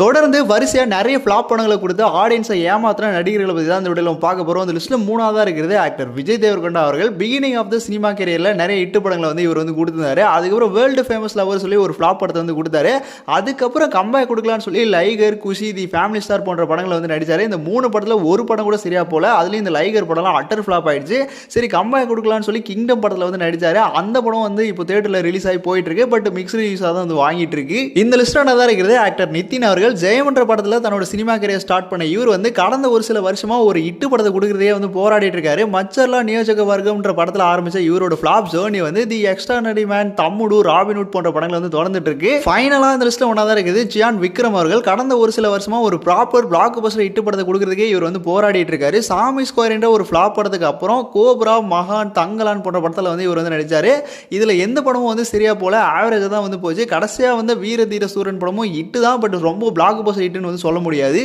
தொடர்ந்து வரிசையாக நிறைய ஃப்ளாப் படங்களை கொடுத்து ஆடியன்ஸை ஏமாத்துற நடிகர்களை பற்றி தான் இந்த வீடியோவில் பார்க்க போகிறோம் அந்த லிஸ்ட்டில் மூணாவதாக இருக்கிறது ஆக்டர் விஜய் தேவர்கொண்டா அவர்கள். பிகினிங் ஆஃப் த சினிமா கேரியரில் நிறைய இட்டு படங்களை வந்து இவர் வந்து கொடுத்துருந்தாரு. அதுக்கப்புறம் வேர்ல்டு ஃபேமஸ் லவர் சொல்லி ஒரு ஃப்ளாப் படத்தை வந்து கொடுத்தாரு. அதுக்கப்புறம் கம்பேக் கொடுக்கலான்னு சொல்லி Liger Kushi The Family Star போன்ற படங்களை வந்து நடித்தார் இந்த மூணு படத்தில் ஒரு படம் கூட சரியாக போல. அதுலேயும் இந்த லைகர் படம்லாம் அட்டர் ஃப்ளாப் ஆயிடுச்சு. சரி கம்பேக் கொடுக்கலான்னு சொல்லி கிங்டம் படத்தில் வந்து நடித்தார் அந்த படம் வந்து இப்போ தேட்டரில் ரிலீஸ் ஆகி போயிட்டு இருக்கு. பட் மிக்ஸ்டு ரிலீஸாக தான் வந்து வாங்கிட்டு இருக்கு. இந்த லிஸ்டான தான் இருக்கிறது? ஆக்டர் நிதின் அவர்கள் ஜெயமன்ற படத்தில் தன்னோட சினிமா கரியர் ஸ்டார்ட் பண்ண இவர் வந்து கடந்த ஒரு சில வருஷமாக ஒரு இட்டு படத்தை கொடுக்குறதே வந்து போராடிட்டு இருக்காரு. மச்சர்லா நியோஜக வர்க்கம்ன்ற படத்தில் ஆரம்பிச்ச இவரோட ஃபிளாப் ஜேர்னி வந்து The Extraordinary Man Thammudu Robinhood போன்ற படங்கள் வந்து தொடர்ந்துட்டு இருக்கு. ஃபைனலாக இந்த லிஸ்ட்டில் ஒன்றா தான் இருக்குது. ஜியான் விக்ரம் அவர்கள் கடந்த ஒரு சில வருஷமாக ஒரு ப்ராப்பர் பிளாக் பஸ்டர் இட்டு படத்தை கொடுக்குறதுக்கே இவர் வந்து போராடிட்டு இருக்காரு. சாமி ஸ்கொயர் என்ற ஒரு ஃபிளாப் படத்துக்கு அப்புறம் கோப்ரா மகான் தங்கலான் போன்ற படத்தில் வந்து இவர் வந்து நடித்தார் இதில் எந்த படமும் வந்து சரியாக போல ஆவரேஜாக தான் வந்து போச்சு. கடைசியாக வந்து வீர தீர சூரன் படமும் இட்டு தான் பட் ரொம்ப பிளாக் பஸ்டர் இட்டுன்னு வந்து சொல்ல முடியாது.